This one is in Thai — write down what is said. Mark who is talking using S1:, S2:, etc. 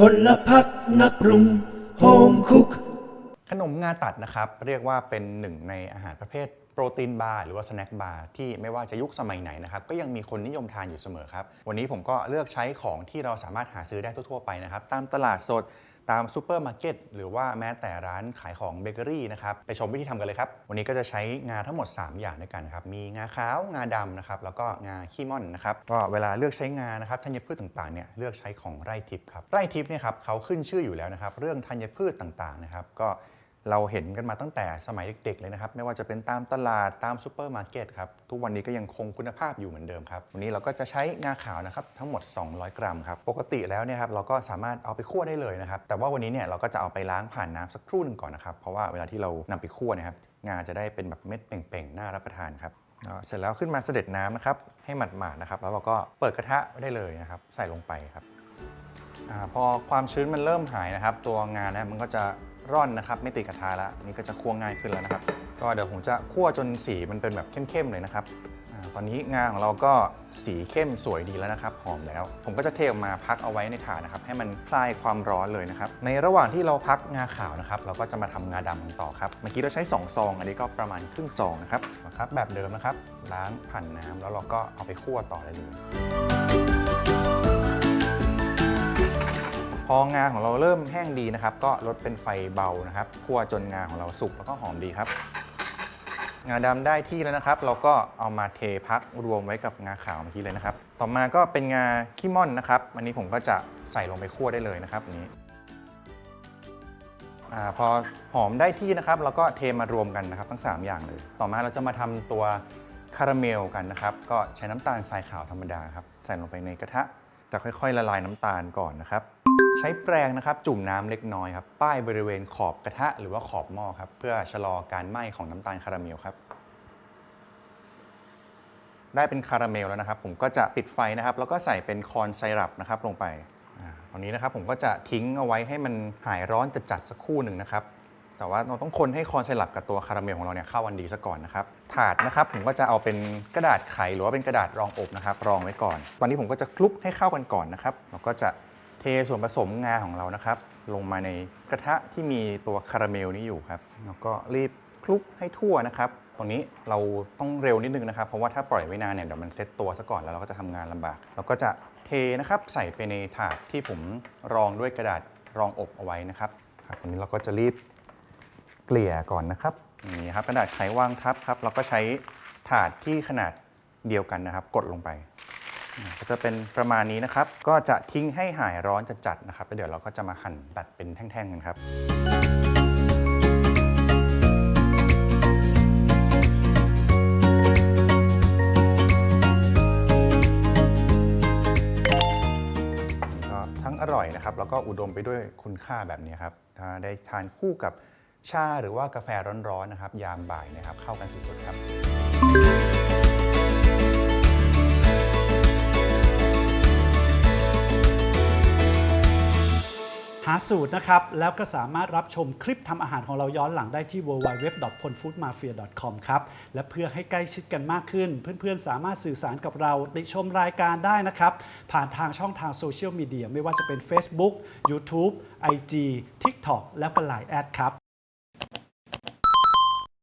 S1: พลพักนักปรุงโฮมคุก
S2: ขนมงาตัดนะครับเรียกว่าเป็นหนึ่งในอาหารประเภทโปรตีนบาร์หรือว่าสแน็คบาร์ที่ไม่ว่าจะยุคสมัยไหนนะครับก็ยังมีคนนิยมทานอยู่เสมอครับ วันนี้ผมก็เลือกใช้ของที่เราสามารถหาซื้อได้ทั่วๆไปนะครับ ตามตลาดสด ตามซูเปอร์มาร์เก็ตหรือว่าแม้แต่ร้านขายของเบเกอรี่นะครับไปชมวิธีทำกันเลยครับ วันนี้ก็จะใช้งาทั้งหมด 3 อย่างด้วยกันครับ มีงาขาวงาดำนะครับแล้วก็งาขี้ม่อนนะครับก็เวลาเลือกใช้งานะครับธัญพืชต่างๆเนี่ยเลือกใช้ของไร่ทิพย์ครับไร่ทิพย์เนี่ยครับเขาขึ้นชื่ออยู่แล้วนะครับเรื่องธัญพืชต่างๆนะครับก็ เราเห็นกันมาตั้งแต่สมัยเด็กๆเลยนะครับ ไม่ว่าจะเป็นตามตลาดตามซูเปอร์มาร์เก็ตครับ ทุกวันนี้ก็ยังคงคุณภาพอยู่เหมือนเดิมครับ วันนี้เราก็จะใช้งาขาวนะครับทั้งหมด 200 กรัมครับ ปกติแล้วเนี่ยครับเราก็สามารถเอาไปคั่วได้เลยนะครับ แต่ว่าวันนี้เนี่ยเราก็จะเอาไปล้างผ่านน้ำสักครู่หนึ่งก่อนนะครับ เพราะว่าเวลาที่เรานำไปคั่วเนะครับ งาจะได้เป็นแบบเม็ดเป่งๆ น่ารับประทานครับเสร็จแล้วขึ้นมาเสด็จน้ำนะครับให้หมาดๆนะครับ แล้วเราก็เปิดกระทะได้เลยนะครับ ใส่ลงไปครับอพอความชื้นมันเริ่มหายนะครับ ตัวงานนะมันก็จะ ร่อนนะครับ ไม่ติดกระทะแล้วนี่ก็จะคั่วง่ายขึ้นแล้วนะครับ ก็เดี๋ยวผมจะคั่วจนสีมันเป็นแบบเข้มๆเลยนะครับอตอนนี้งาของเราก็สีเข้มสวยดีแล้วนะครับ หอมแล้ว ผมก็จะเทออกมาพักเอาไว้ในถาดนะครับ ให้มันคลายความร้อนเลยนะครับ ในระหว่างที่เราพักงาขาวนะครับ เราก็จะมาทำงาดำกันต่อครับ เมื่อกี้เราใช้สองซอง อันนี้ก็ประมาณครึ่งซองนะครับครับแบบเดิมนะครับ ล้างผ่านน้ำแล้วเราก็เอาไปคั่วต่อเลย พองาของเราเริ่มแห้งดีนะครับ ก็ลดเป็นไฟเบานะครับคั่วจนงาของเราสุกแล้วก็หอมดีครับ งาดำได้ที่แล้วนะครับ เราก็เอามาเทพักรวมไว้กับงาขาวเมื่อกี้เลยนะครับ ต่อมาก็เป็นงาขี้ม่อนนะครับ อันนี้ผมก็จะใส่ลงไปคั่วได้เลยนะครับนี้อพอหอมได้ที่นะครับเราก็เทมารวมกันนะครับทั้ง 3 อย่างเลย ต่อมาเราจะมาทำตัวคาราเมลกันนะครับ ก็ใช้น้ำตาลทรายขาวธรรมดาครับ ใส่ลงไปในกระทะจะค่อยๆ ละลายน้ำตาลก่อนนะครับ ใช้แปรงนะครับจุ่มน้ำเล็กน้อยครับป้ายบริเวณขอบกระทะหรือว่าขอบหม้อครับเพื่อชะลอการไหม้ของน้ำตาลคาราเมลครับได้เป็นคาราเมลแล้วนะครับ ผมก็จะปิดไฟนะครับ แล้วก็ใส่เป็นคอนไซรัปนะครับลงไปตอนนี้นะครับผมก็จะทิ้งเอาไว้ให้มันหายร้อนจัดๆสักครู่หนึ่งนะครับ แต่ว่าเราต้องคนให้คอนไซรัปกับตัวคาราเมลของเราเนี่ยเข้าวันดีซะก่อนนะครับ ถาดนะครับผมก็จะเอาเป็นกระดาษไขหรือว่าเป็นกระดาษรองอบนะครับ รองไว้ก่อน ตอนนี้ผมก็จะคลุกให้เข้ากันก่อนนะครับแล้วก็จะ ส่วนผสมงาของเรานะครับ ลงมาในกระทะที่มีตัวคาราเมลนี้อยู่ครับ แล้วก็รีบคลุกให้ทั่วนะครับ ตรงนี้เราต้องเร็วนิดนึงนะครับ เพราะว่าถ้าปล่อยไว้นานเนี่ยเดี๋ยวมันเซ็ตตัวซะก่อนแล้วเราก็จะทำงานลำบาก เราก็จะเทนะครับใส่ไปในถาดที่ผมรองด้วยกระดาษรองอบเอาไว้นะครับครับตรงนี้เราก็จะรีบเกลี่ยก่อนนะครับนี่ครับกระดาษไขวางทับครับ เราก็ใช้ถาดที่ขนาดเดียวกันนะครับ กดลงไป ก็จะเป็นประมาณนี้นะครับ ก็จะทิ้งให้หายร้อนจัดๆนะครับแล้วเดี๋ยวเราก็จะมาหั่นตัดเป็นแท่งๆกันครับก็ทั้งอร่อยนะครับ แล้วก็อุดมไปด้วยคุณค่าแบบนี้ครับถ้าได้ทานคู่กับชาหรือว่ากาแฟร้อนๆนะครับ ยามบ่ายนะครับ เข้ากันสุดๆครับ
S3: หาสูตรนะครับ แล้วก็สามารถรับชมคลิปทำอาหารของเราย้อนหลังได้ที่ www.ponfoodmafia.com ครับ และเพื่อให้ใกล้ชิดกันมากขึ้น เพื่อนๆ สามารถสื่อสารกับเราติชมรายการได้นะครับ ผ่านทางช่องทางโซเชียลมีเดียไม่ว่าจะเป็น Facebook YouTube IG TikTok แล้วก็ Line แอดครับ